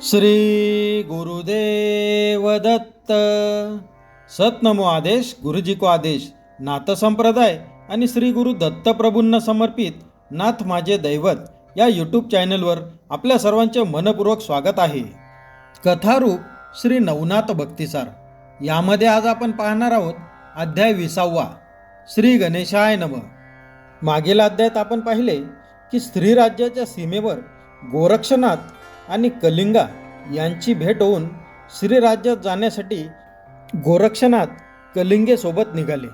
श्री गुरुदेव दत्त सतनमो आदेश गुरुजी को आदेश नाथ संप्रदाय आणि श्री गुरु दत्त प्रभूंना समर्पित नाथ माझे दैवत या यूट्यूब चॅनलवर आपल्या सर्वांचे मनपूर्वक स्वागत आहे. कथारूप श्री नवनाथ भक्तिसार यामध्ये आज आपण पाहणार आहोत अध्याय विसावा श्री गणेशाय नम. मागील अध्यायात आपण पाहिले की स्त्रीराज्याच्या सीमेवर गोरक्षनाथ आणि कलिंगा यांची भेट होऊन श्रीराज्यात जाण्यासाठी गोरक्षनाथ कलिंगेसोबत निघाले.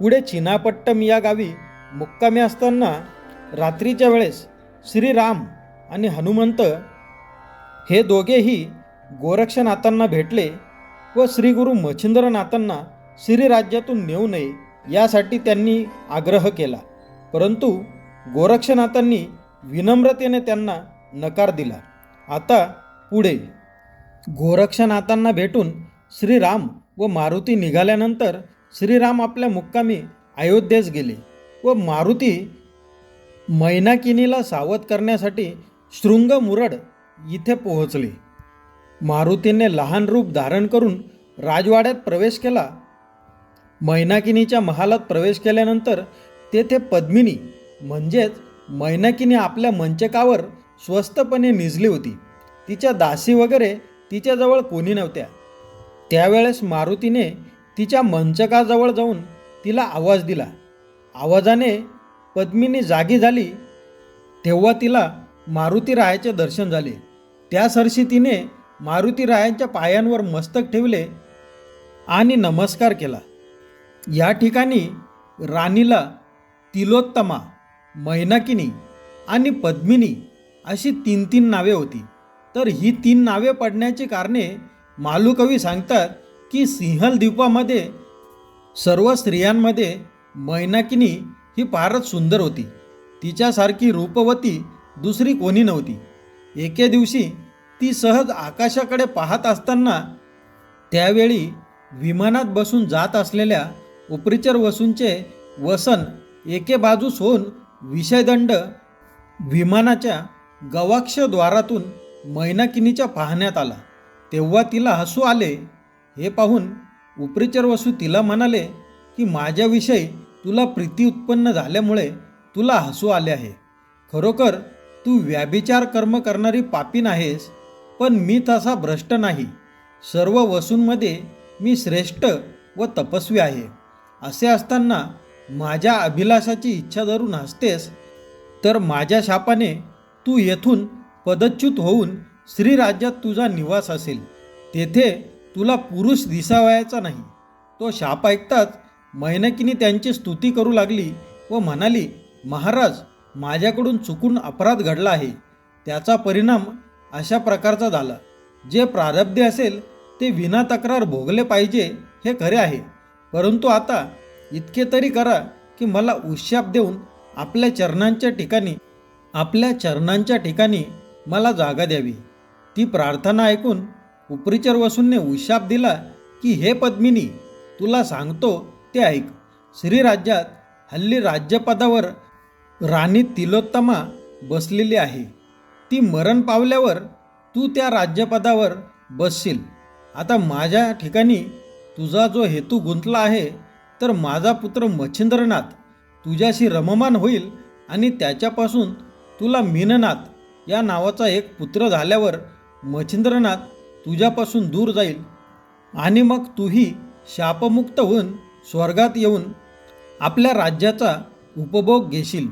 पुढे चिनापट्टम या गावी मुक्कामी असताना रात्रीच्या वेळेस श्रीराम आणि हनुमंत हे दोघेही गोरक्षनाथांना भेटले व श्री गुरु मच्छिंद्रनाथांना श्रीराज्यातून नेऊ नये यासाठी त्यांनी आग्रह केला. परंतु गोरक्षनाथांनी विनम्रतेने त्यांना नकार दिला. आता पुढे. गोरक्षनाथांना भेटून श्रीराम व मारुती निघाल्यानंतर श्रीराम आपल्या मुक्कामी अयोध्येस गेले व मारुती मैनाकिनीला सावध करण्यासाठी शृंग मुरड इथे पोहोचले. मारुतीने लहान रूप धारण करून राजवाड्यात प्रवेश केला. मैनाकिनीच्या महालात प्रवेश केल्यानंतर तेथे पद्मिनी म्हणजेच मैनाकिनी आपल्या मंचकावर स्वस्तपणे निजली होती. तिच्या दासी वगैरे तिच्याजवळ कोणी नव्हत्या. त्यावेळेस मारुतीने तिच्या मंचकाजवळ जाऊन तिला आवाज दिला. आवाजाने पद्मिनी जागी झाली. तेव्हा तिला मारुती रायाचे दर्शन झाले. त्या सरशी तिने मारुती रायांच्या पायांवर मस्तक ठेवले आणि नमस्कार केला. या ठिकाणी राणीला तिलोत्तमा मैनाकिनी आणि पद्मिनी अशी तीन तीन नावे होती. तर ही तीन नावे पडण्याची कारणे मालुकवी सांगतात की सिंहल द्वीपामध्ये सर्व स्त्रियांमध्ये मैनाकिनी ही फारच सुंदर होती. तिच्यासारखी रूपवती दुसरी कोणी नव्हती. एके दिवशी ती सहज आकाशाकडे पाहत असताना त्यावेळी विमानात बसून जात असलेल्या उपरिचर वसूंचे वसन एके बाजूस होऊन विषयदंड विमानाच्या गवाक्ष द्वारातून मैनाकिनीच्या पाहण्यात आला. तेव्हा तिला हसू आले. हे पाहून उपरिचर वसू तिला म्हणाले की माझ्याविषयी तुला प्रीती उत्पन्न झाल्यामुळे तुला हसू आले आहे. खरोखर तू व्याभिचार कर्म करणारी पापी नाहीस पण मी तसा भ्रष्ट नाही. सर्व वसूंमध्ये मी श्रेष्ठ व तपस्वी आहे. असे असताना माझ्या अभिलाषाची इच्छा धरून हसतेस तर माझ्या शापाने तू येथून पदच्युत होऊन श्रीराज्यात तुझा निवास असेल. तेथे तुला पुरुष दिसावयाचा नाही. तो शाप ऐकताच मैनकीने त्यांची स्तुती करू लागली व म्हणाली महाराज माझ्याकडून चुकून अपराध घडला आहे. त्याचा परिणाम अशा प्रकारचा झाला. जे प्रारब्धी असेल ते विना तक्रार भोगले पाहिजे हे खरे आहे. परंतु आता इतके तरी करा की मला उशाप देऊन आपल्या चरणांच्या ठिकाणी आपल्या चरणांच्या ठिकाणी मला जागा द्यावी. ती प्रार्थना ऐकून उपरिचर वसूंनी उशाप दिला की हे पद्मिनी तुला सांगतो ते ऐक. श्रीराज्यात हल्ली राज्यपदावर राणी तिलोत्तमा बसलेली आहे. ती मरण पावल्यावर तू त्या राज्यपदावर बसशील. आता माझ्या ठिकाणी तुझा जो हेतू गुंतला आहे तर माझा पुत्र मच्छिंद्रनाथ तुझ्याशी रममान होईल आणि त्याच्यापासून तुला मीननाथ या नावाचा एक पुत्र झाल्यावर मच्छिंद्रनाथ तुझ्यापासून दूर जाईल. आणि मग तूही शापमुक्त होऊन स्वर्गात येऊन आपल्या राज्याचा उपभोग घेशील.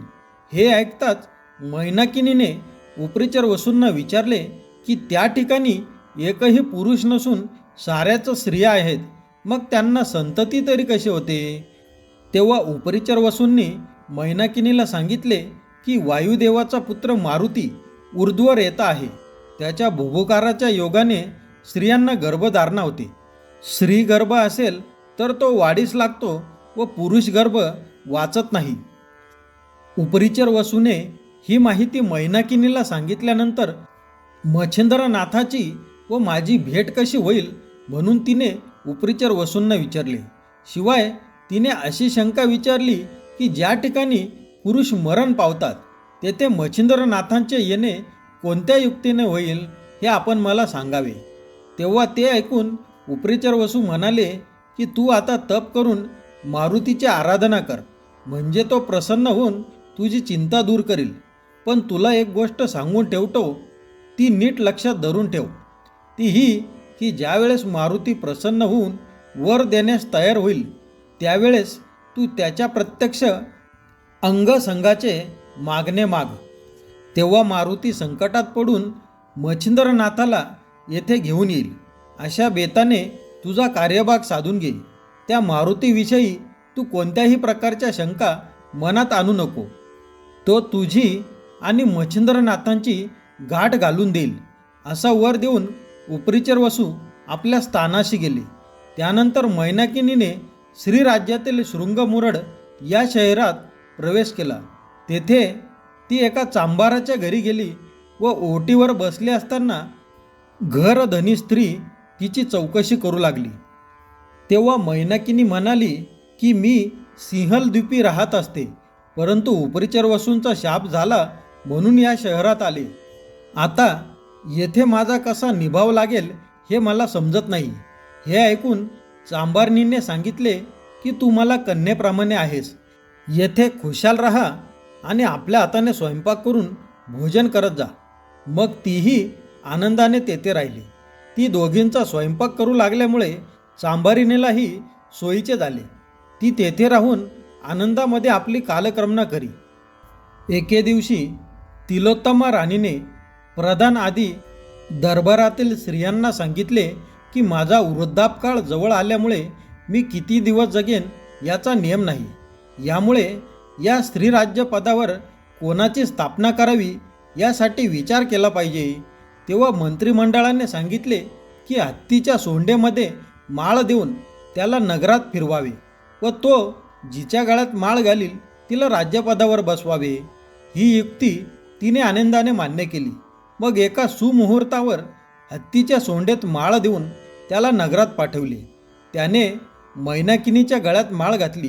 हे ऐकताच मैनाकिनीने उपरिचर वसूंना विचारले की त्या ठिकाणी एकही पुरुष नसून साऱ्याच स्त्रिया आहेत. मग त्यांना संतती तरी कसे होते? तेव्हा उपरिचर वसूंनी मैनाकिनीला सांगितले की वायुदेवाचा पुत्र मारुती ऊर्ध्वर येता आहे. त्याच्या भुभुकाराच्या योगाने स्त्रियांना गर्भधारणा होते. स्त्री गर्भ असेल तर तो वाढीस लागतो व पुरुष गर्भ वाचत नाही. उपरिचर वसूने ही माहिती मैनाकिनीला सांगितल्यानंतर मच्छिंद्रनाथाची व माझी भेट कशी होईल म्हणून तिने उपरिचर वसूंना विचारले. शिवाय तिने अशी शंका विचारली की ज्या ठिकाणी पुरुष मरण पावतात तेथे मच्छिंद्रनाथांचे येणे कोणत्या युक्तीने होईल हे आपण मला सांगावे. तेव्हा ते ऐकून उपरेचर वसू म्हणाले की तू आता तप करून मारुतीची आराधना कर. म्हणजे तो प्रसन्न होऊन तुझी चिंता दूर करील. पण तुला एक गोष्ट सांगून ठेवतो ती नीट लक्षात धरून ठेव. ती ही की ज्यावेळेस मारुती प्रसन्न होऊन वर देण्यास तयार होईल त्यावेळेस तू त्याच्या प्रत्यक्ष अंगसंघाचे मागणे माग. तेव्हा मारुती संकटात पडून मच्छिंद्रनाथाला येथे घेऊन येईल. अशा बेताने तुझा कार्यभाग साधून घे त्या मारुतीविषयी तू कोणत्याही प्रकारच्या शंका मनात आणू नको. तो तुझी आणि मच्छिंद्रनाथांची गाठ घालून देईल. असा वर देऊन उपरीचर वसू आपल्या स्थानाशी गेले. त्यानंतर मैनाकिनीने श्रीराज्यातील शृंगमुरड या शहरात प्रवेश केला. तेथे ती एका चांभाराच्या घरी गेली व ओटीवर बसली असताना घरधनी स्त्री तिची चौकशी करू लागली. तेव्हा मैनाकिनी म्हणाली की मी सिंहलद्वीपी राहत असते परंतु उपरिचर वसूंचा शाप झाला म्हणून या शहरात आले. आता येथे माझा कसा निभाव लागेल हे मला समजत नाही. हे ऐकून चांबारणीने सांगितले की तू मला कन्येप्रमाणे आहेस. येथे खुशाल राहा आणि आपल्या हाताने स्वयंपाक करून भोजन करत जा. मग तीही आनंदाने तेथे राहिली. ती दोघींचा स्वयंपाक करू लागल्यामुळे चांभारिणीलाही सोयीचे झाले. ती तेथे राहून आनंदामध्ये आपली कालक्रमणा करी. एके दिवशी तिलोत्तमा राणीने प्रधान आदी दरबारातील स्त्रियांना सांगितले की माझा वृद्धापकाळ जवळ आल्यामुळे मी किती दिवस जगेन याचा नियम नाही. यामुळे या स्त्रीराज्य पदावर कोणाची स्थापना करावी यासाठी विचार केला पाहिजे. तेव्हा मंत्रिमंडळाने सांगितले की हत्तीच्या सोंडेमध्ये माळ देऊन त्याला नगरात फिरवावे व तो जिच्या गळ्यात माळ घालील तिला राज्यपदावर बसवावे. ही युक्ती तिने आनंदाने मान्य केली. मग एका सुमुहूर्तावर हत्तीच्या सोंडेत माळ देऊन त्याला नगरात पाठवले. त्याने मैनाकिनीच्या गळ्यात माळ घातली.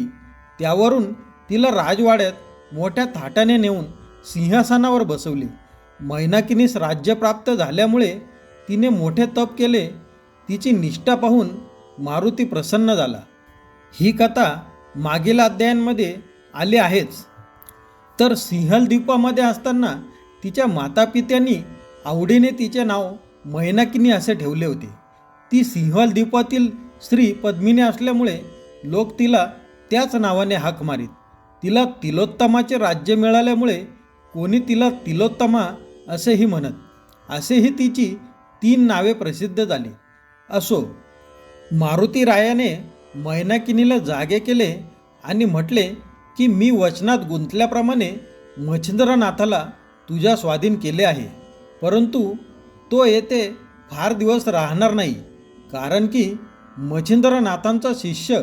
त्यावरून तिला राजवाड्यात मोठ्या थाटाने नेऊन सिंहासनावर बसवले. मैनाकिनीस राज्य प्राप्त झाल्यामुळे तिने मोठे तप केले. तिची निष्ठा पाहून मारुती प्रसन्न झाला. ही कथा मागील अध्यायांमध्ये आली आहेच. तर सिंहल द्वीपामध्ये असताना तिच्या मातापित्यांनी आवडीने तिचे नाव मैनाकिनी असे ठेवले होते. ती सिंहल द्वीपातील स्त्री पद्मिनी असल्यामुळे लोक तिला त्याच नावाने हाक मारीत. तिला तिलोत्तमाचे राज्य मिळाल्यामुळे कोणी तिला तिलोत्तमा असेही म्हणत. असेही तिची तीन नावे प्रसिद्ध झाली. असो मारुती रायाने मैनाकिनीला जागे केले आणि म्हटले की मी वचनात गुंतल्याप्रमाणे मच्छिंद्रनाथाला तुझ्या स्वाधीन केले आहे. परंतु तो येथे फार दिवस राहणार नाही. कारण की मच्छिंद्रनाथांचा शिष्य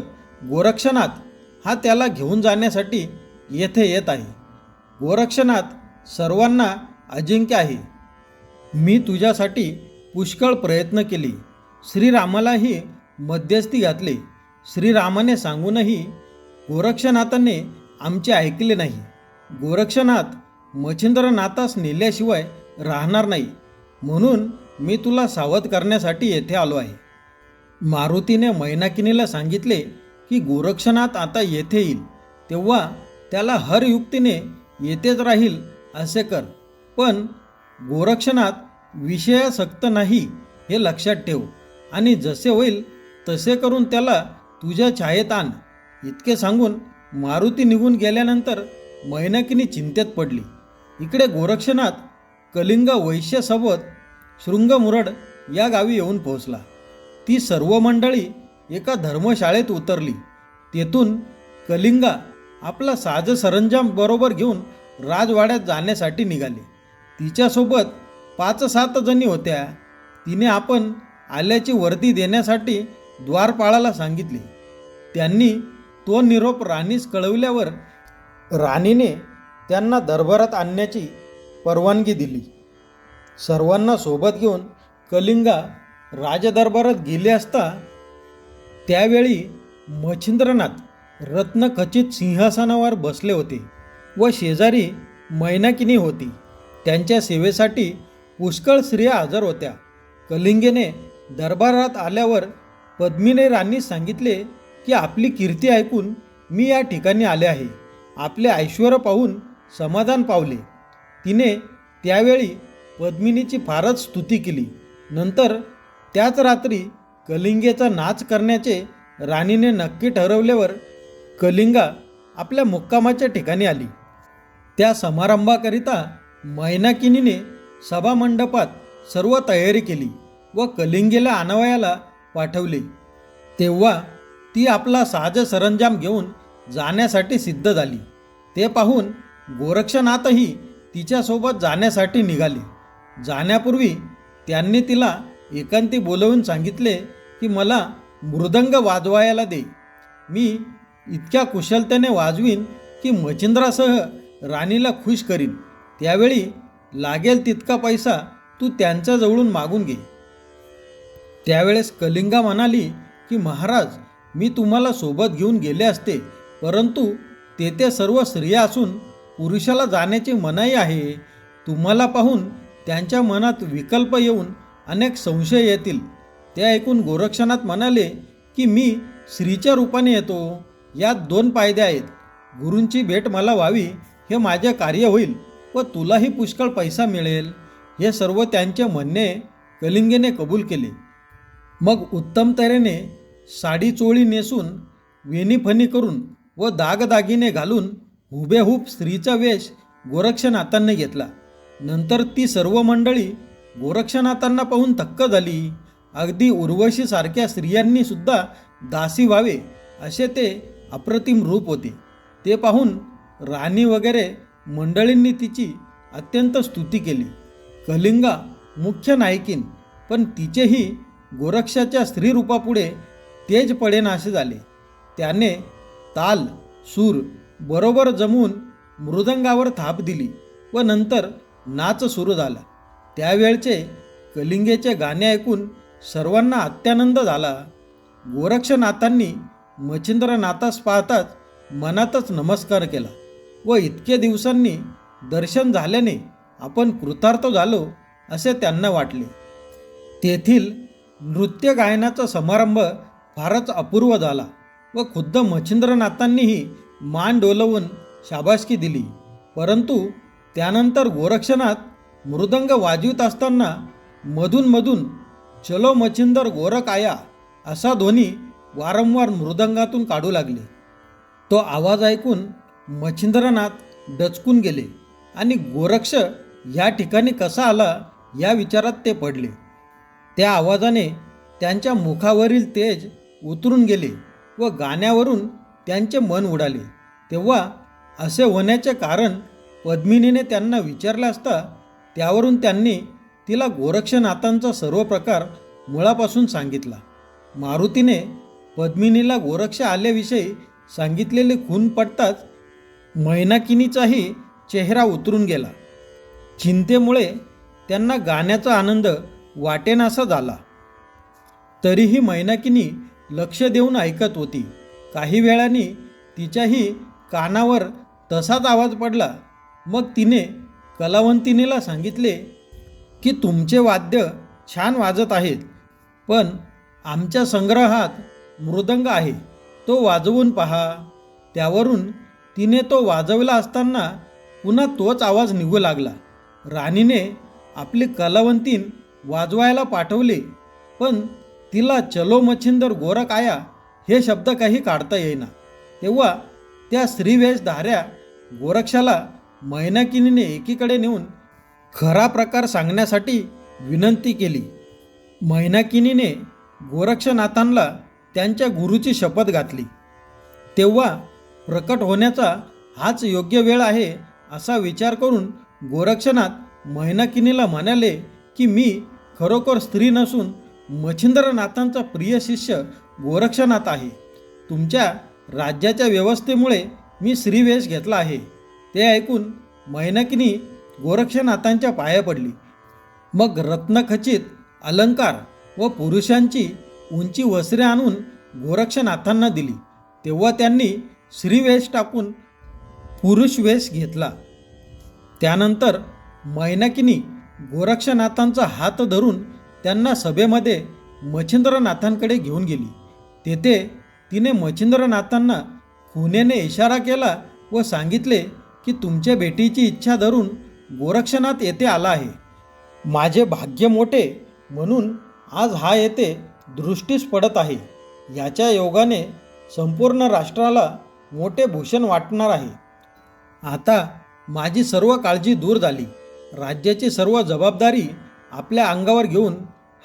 गोरक्षनाथ हा त्याला घेऊन जाण्यासाठी येथे येत आहे. गोरक्षनाथ सर्वांना अजिंक्य आहे. मी तुझ्यासाठी पुष्कळ प्रयत्न केले. श्रीरामालाही मध्यस्थी घातले. श्रीरामाने सांगूनही गोरक्षनाथाने आमचे ऐकले नाही. गोरक्षनाथ मच्छिंद्रनाथास नेल्याशिवाय राहणार नाही. म्हणून मी तुला सावध करण्यासाठी येथे आलो आहे. मारुतीने मैनाकिनीला सांगितले की गोरक्षनाथ आता येथे येईल. तेव्हा त्याला हर युक्तीने येथेच राहील असे कर. पण गोरक्षनाथ विषयासक्त नाही हे लक्षात ठेव. आणि जसे होईल तसे करून त्याला तुझ्या छायेत आण. इतके सांगून मारुती निघून गेल्यानंतर मैनाकिनी चिंतेत पडली. इकडे गोरक्षनाथ कलिंग वैश्यासोबत शृंगमुरड या गावी येऊन पोहोचला. ती सर्व मंडळी एका धर्मशाळेत उतरली. तेथून कलिंगा आपला साज सरंजाम बरोबर घेऊन राजवाड्यात जाण्यासाठी निघाली. तिच्यासोबत पाच सात जणी होत्या. तिने आपण आल्याची वर्दी देण्यासाठी द्वारपाळाला सांगितले. त्यांनी तो निरोप राणीस कळवल्यावर राणीने त्यांना दरबारात आणण्याची परवानगी दिली. सर्वांना सोबत घेऊन कलिंगा राजदरबारात गेले असता त्यावेळी मच्छिंद्रनाथ रत्नखचित सिंहासनावर बसले होते व शेजारी मैनाकिनी होती. त्यांच्या सेवेसाठी पुष्कळ स्त्रिया हजर होत्या. कलिंगेने दरबारात आल्यावर पद्मिने राणी सांगितले की आपली कीर्ती ऐकून मी या ठिकाणी आले आहे. आपले ऐश्वर पाहून समाधान पावले. तिने त्यावेळी पद्मिनीची फारच स्तुती केली. नंतर त्याच रात्री कलिंगेचा नाच करण्याचे राणीने नक्की ठरवल्यावर कलिंगा आपल्या मुक्कामाच्या ठिकाणी आली. त्या समारंभाकरिता मैनाकिनीने सभामंडपात सर्व तयारी केली व कलिंगेला आणावयाला पाठवले. तेव्हा ती आपला साज सरंजाम घेऊन जाण्यासाठी सिद्ध झाली. ते पाहून गोरक्षनाथही तिच्यासोबत जाण्यासाठी निघाले. जाण्यापूर्वी त्यांनी तिला एकांती बोलवून सांगितले की मला मृदंग वाजवायला दे. मी इतक्या कुशलतेने वाजवीन की मचिंद्रासह राणीला खुश करीन. त्यावेळी लागेल तितका पैसा तू त्यांच्याजवळून मागून घे. त्यावेळेस कलिंगा म्हणाली की महाराज मी तुम्हाला सोबत घेऊन गेले असते परंतु तेथे सर्व स्त्रिया असून पुरुषाला जाण्याची मनाई आहे. तुम्हाला पाहून त्यांच्या मनात विकल्प येऊन अनेक संशय येतील. ते ऐकून गोरक्षनाथ म्हणाले की मी स्त्रीच्या रूपाने येतो. यात दोन फायदे आहेत. गुरूंची भेट मला व्हावी हे माझे कार्य होईल व तुलाही पुष्कळ पैसा मिळेल. हे सर्व त्यांचे म्हणणे कलिंगेने कबूल केले. मग उत्तम तऱ्हेने साडी चोळी नेसून वेणीफणी करून व दागदागिने घालून हुबेहूब स्त्रीचा वेश गोरक्षनाथांनी घेतला. नंतर ती सर्व मंडळी गोरक्षनाथांना पाहून थक्क झाली. अगदी उर्वशीसारख्या स्त्रियांनी सुद्धा दासी व्हावे असे ते अप्रतिम रूप होते. ते पाहून राणी वगैरे मंडळींनी तिची अत्यंत स्तुती केली. कलिंगा मुख्य नायकीन पण तिचेही गोरक्षाच्या स्त्रीरूपापुढे तेज पडेनासे झाले. त्याने ताल सूर बरोबर जमून मृदंगावर थाप दिली व नंतर नाच सुरू झाला. त्यावेळचे कलिंगेचे गाणे ऐकून सर्वांना अत्यानंद झाला. गोरक्षनाथांनी मच्छिंद्रनाथास पाहताच मनातच नमस्कार केला व इतके दिवसांनी दर्शन झाल्याने आपण कृतार्थ झालो असे त्यांना वाटले. तेथील नृत्य गायनाचा समारंभ फारच अपूर्व झाला व खुद्द मच्छिंद्रनाथांनीही मान डोलवून शाबासकी दिली. परंतु त्यानंतर गोरक्षनाथ मृदंग वाजवित असताना मधूनमधून चलो मच्छिंदर गोरख आया असा ध्वनी वारंवार मृदंगातून काढू लागले. तो आवाज ऐकून मच्छिंद्रनाथ डचकून गेले आणि गोरक्ष या ठिकाणी कसा आला या विचारात ते पडले. त्या आवाजाने त्यांच्या मुखावरील तेज उतरून गेले व गाण्यावरून त्यांचे मन उडाले. तेव्हा असे होण्याचे कारण पद्मिनीने त्यांना विचारले असता त्यावरून त्यांनी तिला गोरक्षनाथांचा सर्व प्रकार मुळापासून सांगितला. मारुतीने पद्मिनीला गोरक्ष आल्याविषयी सांगितलेले खून पडताच मैनाकिनीचाही चेहरा उतरून गेला. चिंतेमुळे त्यांना गाण्याचा आनंद वाटेनासा झाला. तरीही मैनाकिनी लक्ष देऊन ऐकत होती. काही वेळाने तिच्याही कानावर तसाच आवाज पडला. मग तिने कलावंतिनीला सांगितले की तुमचे वाद्य छान वाजत आहेत पण आमच्या संग्रहात मृदंग आहे. तो वाजवून पहा. त्यावरून तिने तो वाजवला असताना पुन्हा तोच आवाज निघू लागला. राणीने आपली कलावंतीन वाजवायला पाठवले पण तिला चलो मच्छिंदर गोरख आया हे शब्द काही काढता येईना. तेव्हा त्या श्रीवेशधाऱ्या गोरक्षाला मैनाकिनीने एकीकडे नेऊन खरा प्रकार सांगण्यासाठी विनंती केली. मैनाकिनीने गोरक्षनाथांना त्यांच्या गुरुची शपथ घातली. तेव्हा प्रकट होण्याचा हाच योग्य वेळ आहे असा विचार करून गोरक्षनाथ मैनाकिनीला म्हणाले की मी खरोखर स्त्री नसून मच्छिंद्रनाथांचा प्रिय शिष्य गोरक्षनाथ आहे. तुमच्या राज्याच्या व्यवस्थेमुळे मी श्रीवेश घेतला आहे. ते ऐकून मैनाकिनी गोरक्षनाथांच्या पाया पडली. मग रत्नखचित अलंकार व पुरुषांची उंची वस्त्रे आणून गोरक्षनाथांना दिली. तेव्हा त्यांनी श्रीवेश टाकून पुरुष वेश घेतला. त्यानंतर मैनाकिनी गोरक्षनाथांचा हात धरून त्यांना सभेमध्ये मच्छिंद्रनाथांकडे घेऊन गेली. तेथे तिने मच्छिंद्रनाथांना खुनेने इशारा केला व सांगितले की तुमच्या भेटीची इच्छा धरून गोरक्षनाथ येथे आला आहे. माझे भाग्य मोठे म्हणून आज हा येथे दृष्टीस पडत आहे. याच्या योगाने संपूर्ण राष्ट्राला मोठे भूषण वाटणार आहे. आता माझी सर्व काळजी दूर झाली. राज्याची सर्व जबाबदारी आपल्या अंगावर घेऊन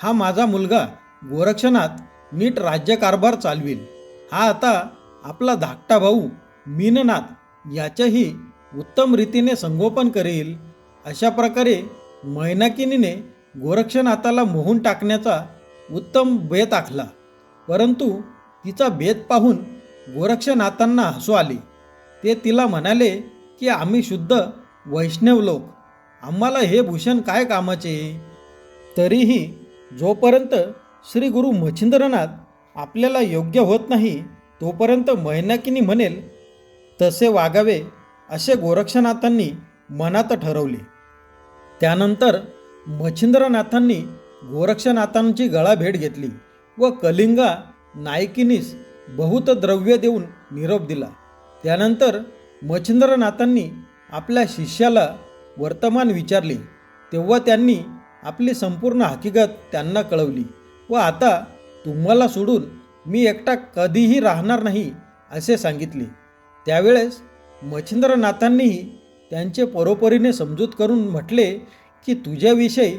हा माझा मुलगा गोरक्षनाथ नीट राज्यकारभार चालवेल. हा आता आपला धाकटा भाऊ मीननाथ याच्याही उत्तम रीतीने संगोपन करेल. अशा प्रकारे मैनाकिनीने गोरक्षनाथाला मोहून टाकण्याचा उत्तम बेत आखला. परंतु तिचा बेत पाहून गोरक्षनाथांना हसू आले. ते तिला म्हणाले की आम्ही शुद्ध वैष्णव लोक. आम्हाला हे भूषण काय कामाचे तरीही जोपर्यंत श्री गुरु मच्छिंद्रनाथ आपल्याला योग्य होत नाही तोपर्यंत मैनाकिनी म्हणेल तसे वागावे असे गोरक्षनाथांनी मनात ठरवले. त्यानंतर मच्छिंद्रनाथांनी गोरक्षनाथांची गळा भेट घेतली व कलिंगा नायकिनीस बहुत द्रव्य देऊन निरोप दिला. त्यानंतर मच्छिंद्रनाथांनी आपल्या शिष्याला वर्तमान विचारले. तेव्हा त्यांनी आपली संपूर्ण हकीकत त्यांना कळवली व आता तुम्हाला सोडून मी एकटा कधीही राहणार नाही असे सांगितले. त्यावेळेस मच्छिंद्रनाथांनीही त्यांचे परोपरीने समजूत करून म्हटले की तुझ्याविषयी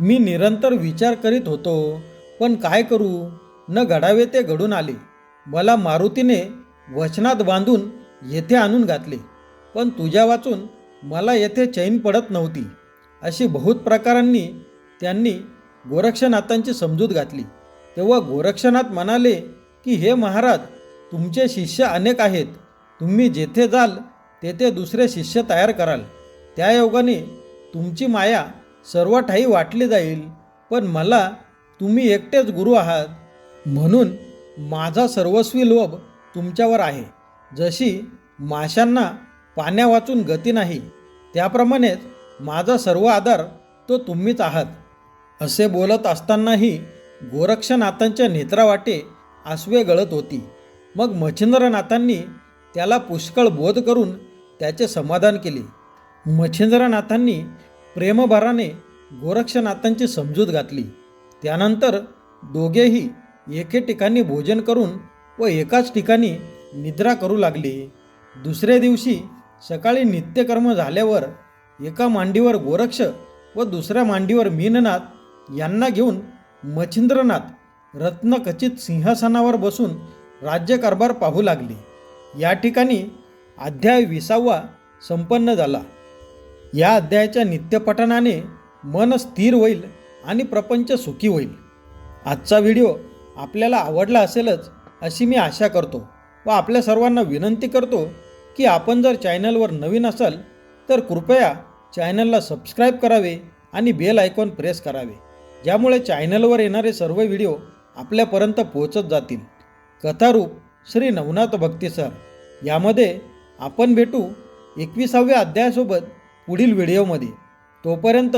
मी निरंतर विचार करीत होतो पण काय करू? न घडावे ते घडून आले. मला मारुतीने वचनात बांधून येथे आणून घातले. पण तुझ्या वाचून मला येथे चैन पडत नव्हती. अशी बहुत प्रकारांनी त्यांनी गोरक्षनाथांची समजूत घातली. तेव्हा गोरक्षनाथ म्हणाले की हे महाराज तुमचे शिष्य अनेक आहेत. तुम्ही जेथे जाल तेथे दुसरे शिष्य तयार कराल. त्या योगाने तुमची माया सर्व ठाई वाटली जाईल. पण मला तुम्ही एकटेच गुरु आहात. म्हणून माझा सर्वस्वी लोभ तुमच्यावर आहे. जशी माशांना पाण्या वाचून गती नाही त्याप्रमाणेच माझा सर्व आधार तो तुम्हीच आहात. असे बोलत असतानाही गोरक्षनाथांच्या नेत्रावाटे आसवे गळत होती. मग मच्छिंद्रनाथांनी त्याला पुष्कळ बोध करून त्याचे समाधान केले. मच्छिंद्रनाथांनी प्रेमभराने गोरक्षनाथांची समजूत घातली. त्यानंतर दोघेही एके ठिकाणी भोजन करून व एकाच ठिकाणी निद्रा करू लागले. दुसऱ्या दिवशी सकाळी नित्यकर्म झाल्यावर एका मांडीवर गोरक्ष व दुसऱ्या मांडीवर मीननाथ यांना घेऊन मच्छिंद्रनाथ रत्नखचित सिंहासनावर बसून राज्यकारभार पाहू लागले. या ठिकाणी अध्याय विसावा संपन्न झाला. या अध्यायाच्या नित्यपठनाने मन स्थिर होईल आणि प्रपंच सुखी होईल. आजचा व्हिडिओ आपल्याला आवडला असेलच अशी मी आशा करतो व आपल्या सर्वांना विनंती करतो की आपण जर चॅनलवर नवीन असाल तर कृपया चॅनलला सबस्क्राईब करावे आणि बेल आयकॉन प्रेस करावे. ज्यामुळे चॅनलवर येणारे सर्व व्हिडिओ आपल्यापर्यंत पोहोचत जातील. कथारूप श्री नवनाथ भक्ती सर. यामध्ये आपण भेटू एकविसाव्या अध्यायासोबत पुढील व्हिडिओमध्ये. तोपर्यंत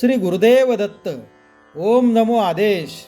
श्री गुरुदेव दत्त. ओम नमो आदेश.